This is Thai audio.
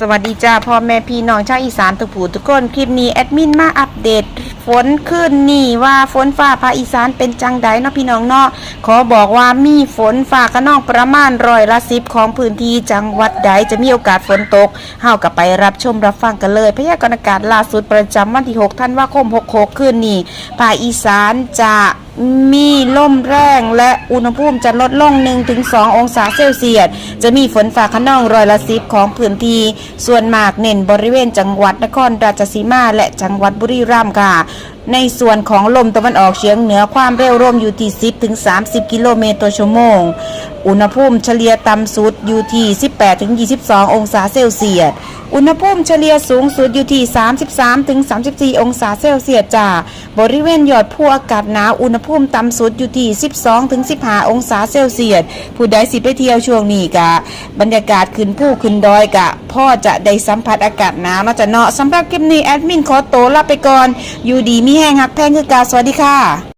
สวัสดีจ้าพ่อแม่พี่น้องชาวอีสานทุกผู้ทุกคน คลิปนี้แอดมินมาอัปเดตฝนขึ้นนี่ว่าฝนฟ้าภาคอีสานเป็นจังใดเนาะพี่น้องเนาะขอบอกว่ามีฝนฟ้าขนองประมาณร้อยละสิบของพื้นที่จังหวัดใดจะมีโอกาสฝนตกเฮากับไปรับชมรับฟังกันเลย พยากรณ์อากาศล่าสุดประจำวันที่ 6 ธันวาคม66คืนนี้ภาคอีสานจะ มีลมแรงและอุณหภูมิจะลดลง 1-2 องศาเซลเซียส จะมีฝนฟ้าขนองร้อยละสิบของพื้นที่ ส่วนมากเน้นบริเวณจังหวัดนครราชสีมาและจังหวัดบุรีรัมย์ค่ะ ในส่วนของลมตะวันออกเฉียงเหนือความเร็วลมอยู่ที่ 10-30 กิโลเมตรต่อชั่วโมง อุณหภูมิเฉลี่ยต่ำสุดอยู่ที่ 18-22 องศาเซลเซียส อุณหภูมิเฉลี่ยสูงสุดอยู่ที่ 33-34 องศาเซลเซียสจ้า บริเวณยอดภูอากาศหนาว อุณหภูมิต่ำสุดอยู่ที่ 12-15 องศาเซลเซียส ผู้ใดสิไปเที่ยวช่วงนี้กะ บรรยากาศขึ้นภูขึ้นดอยกะ พ่อจะได้สัมผัสอากาศหนาวนาะจะเนาะสำหรับคลิปนี้แอดมินขอโตลาไปก่อน อยู่ดีมีแห้งหักแพงคือกาสวัสดีค่ะ